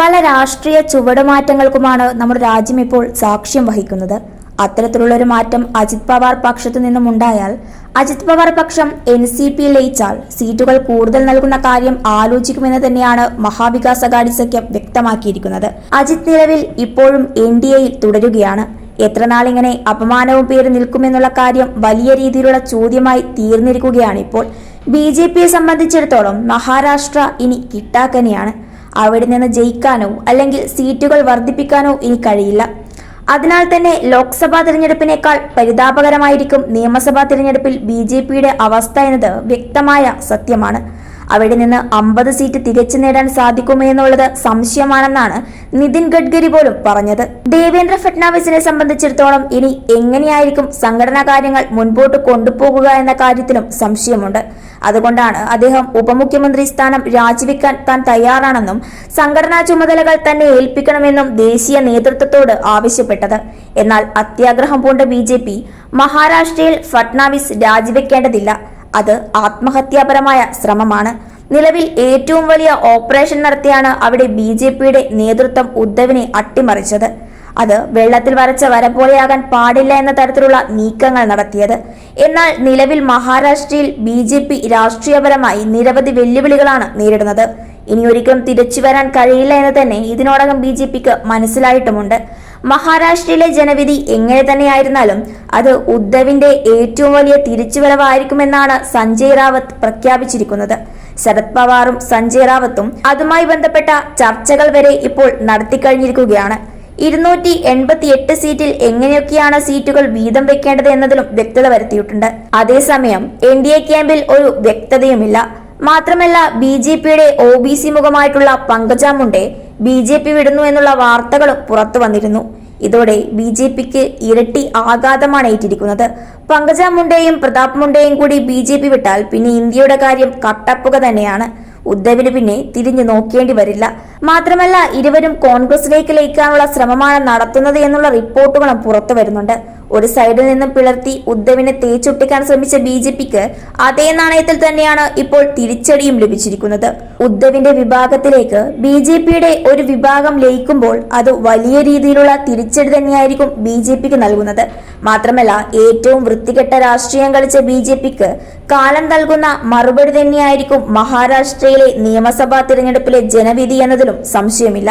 പല രാഷ്ട്രീയ ചുവടുമാറ്റങ്ങൾക്കുമാണ് നമ്മുടെ രാജ്യം ഇപ്പോൾ സാക്ഷ്യം വഹിക്കുന്നത്. അത്തരത്തിലുള്ള ഒരു മാറ്റം അജിത് പവാർ പക്ഷത്തു നിന്നും ഉണ്ടായാൽ അജിത് പവാർ പക്ഷം എൻ സി പി ലയിച്ചാൽ സീറ്റുകൾ കൂടുതൽ നൽകുന്ന കാര്യം ആലോചിക്കുമെന്ന് തന്നെയാണ് മഹാവികാസ് അഗാഡി സഖ്യം വ്യക്തമാക്കിയിരിക്കുന്നത്. അജിത് നിലവിൽ ഇപ്പോഴും എൻ ഡി എയിൽ തുടരുകയാണ്. എത്രനാളിങ്ങനെ അപമാനവും പേര് നിൽക്കുമെന്നുള്ള കാര്യം വലിയ രീതിയിലുള്ള ചോദ്യമായി തീർന്നിരിക്കുകയാണ് ഇപ്പോൾ. ബി ജെ പിയെ സംബന്ധിച്ചിടത്തോളം മഹാരാഷ്ട്ര ഇനി കിട്ടാക്കനെയാണ്. അവിടെ നിന്ന് ജയിക്കാനോ അല്ലെങ്കിൽ സീറ്റുകൾ വർദ്ധിപ്പിക്കാനോ ഇനി കഴിയില്ല. അതിനാൽ തന്നെ ലോക്സഭാ തിരഞ്ഞെടുപ്പിനേക്കാൾ പരിതാപകരമായിരിക്കും നിയമസഭാ തിരഞ്ഞെടുപ്പിൽ ബി ജെ പിയുടെ അവസ്ഥ എന്നത് വ്യക്തമായ സത്യമാണ്. അവിടെ നിന്ന് അമ്പത് സീറ്റ് തികച്ചു നേടാൻ സാധിക്കുമോ എന്നുള്ളത് സംശയമാണെന്നാണ് നിതിൻ ഗഡ്കരി പോലും പറഞ്ഞത്. ദേവേന്ദ്ര ഫട്നാവിസിനെ സംബന്ധിച്ചിടത്തോളം ഇനി എങ്ങനെയായിരിക്കും സംഘടനാ കാര്യങ്ങൾ മുൻപോട്ട് കൊണ്ടുപോകുക എന്ന കാര്യത്തിലും സംശയമുണ്ട്. അതുകൊണ്ടാണ് അദ്ദേഹം ഉപമുഖ്യമന്ത്രി സ്ഥാനം രാജിവെക്കാൻ താൻ തയ്യാറാണെന്നും സംഘടനാ ചുമതലകൾ തന്നെ ഏൽപ്പിക്കണമെന്നും ദേശീയ നേതൃത്വത്തോട് ആവശ്യപ്പെട്ടത്. എന്നാൽ അത്യാഗ്രഹം പൂണ്ട ബി ജെ പി മഹാരാഷ്ട്രയിൽ ഫട്നാവിസ് രാജിവെക്കേണ്ടതില്ല. അത് ആത്മഹത്യാപരമായ ശ്രമമാണ്. നിലവിൽ ഏറ്റവും വലിയ ഓപ്പറേഷൻ നടത്തിയാണ് അവിടെ ബി ജെ പിയുടെ നേതൃത്വം ഉദ്ധവിനെ അട്ടിമറിച്ചത്. അത് വെള്ളത്തിൽ വരച്ച വര പോലെയാകാൻ പാടില്ല എന്ന തരത്തിലുള്ള നീക്കങ്ങൾ നടത്തിയത്. എന്നാൽ നിലവിൽ മഹാരാഷ്ട്രയിൽ ബി ജെ പി രാഷ്ട്രീയപരമായി നിരവധി വെല്ലുവിളികളാണ് നേരിടുന്നത്. ഇനി ഒരിക്കലും തിരിച്ചു വരാൻ കഴിയില്ല എന്ന് തന്നെ ഇതിനോടകം ബി ജെ പിക്ക് മനസ്സിലായിട്ടുമുണ്ട്. മഹാരാഷ്ട്രയിലെ ജനവിധി എങ്ങനെ തന്നെയായിരുന്നാലും അത് ഉദ്ധവിന്റെ ഏറ്റവും വലിയ തിരിച്ചുവരവായിരിക്കുമെന്നാണ് സഞ്ജയ് റാവത്ത് പ്രഖ്യാപിച്ചിരിക്കുന്നത്. ശരത് പവാറും സഞ്ജയ് റാവത്തും അതുമായി ബന്ധപ്പെട്ട ചർച്ചകൾ വരെ ഇപ്പോൾ നടത്തിക്കഴിഞ്ഞിരിക്കുകയാണ്. ഇരുന്നൂറ്റി എൺപത്തി എട്ട് സീറ്റിൽ എങ്ങനെയൊക്കെയാണ് സീറ്റുകൾ വീതം വെക്കേണ്ടത് എന്നതിലും വ്യക്തത വരുത്തിയിട്ടുണ്ട്. അതേസമയം എൻ ഡി എ ക്യാമ്പിൽ ഒരു വ്യക്തതയുമില്ല. മാത്രമല്ല ബി ജെ പിയുടെ O B C മുഖമായിട്ടുള്ള Pankaja Munde B J P വിടുന്നു എന്നുള്ള വാർത്തകളും പുറത്തു വന്നിരുന്നു. ഇതോടെ ബി ജെ പിക്ക് ഇരട്ടി ആഘാതമാണ് ഏറ്റിരിക്കുന്നത്. പങ്കജ മുണ്ടയും പ്രതാപ് മുണ്ടയും കൂടി ബി ജെ പി വിട്ടാൽ പിന്നെ ഇന്ത്യയുടെ കാര്യം കട്ടപ്പുക തന്നെയാണ്. ഉദ്ധവിന് പിന്നെ തിരിഞ്ഞു നോക്കേണ്ടി വരില്ല. മാത്രമല്ല ഇരുവരും കോൺഗ്രസിലേക്ക് ലയിക്കാനുള്ള ശ്രമമാണ് നടത്തുന്നത് എന്നുള്ള റിപ്പോർട്ടുകളും പുറത്തു വരുന്നുണ്ട്. ഒരു സൈഡിൽ നിന്ന് പിളർത്തി ഉദ്ധവിനെ തേച്ചൊട്ടിക്കാൻ ശ്രമിച്ച ബി ജെ പിക്ക് അതേ നാണയത്തിൽ തന്നെയാണ് ഇപ്പോൾ തിരിച്ചടിയും ലഭിച്ചിരിക്കുന്നത്. ഉദ്ധവിന്റെ വിഭാഗത്തിലേക്ക് ബി ജെ പിയുടെ ഒരു വിഭാഗം ലയിക്കുമ്പോൾ അത് വലിയ രീതിയിലുള്ള തിരിച്ചടി തന്നെയായിരിക്കും ബി ജെ പിക്ക് നൽകുന്നത്. മാത്രമല്ല ഏറ്റവും വൃത്തികെട്ട രാഷ്ട്രീയം കളിച്ച ബി ജെ പിക്ക് കാലം നൽകുന്ന മറുപടി തന്നെയായിരിക്കും മഹാരാഷ്ട്രയിലെ നിയമസഭാ തിരഞ്ഞെടുപ്പിലെ ജനവിധി എന്നതിലും സംശയമില്ല.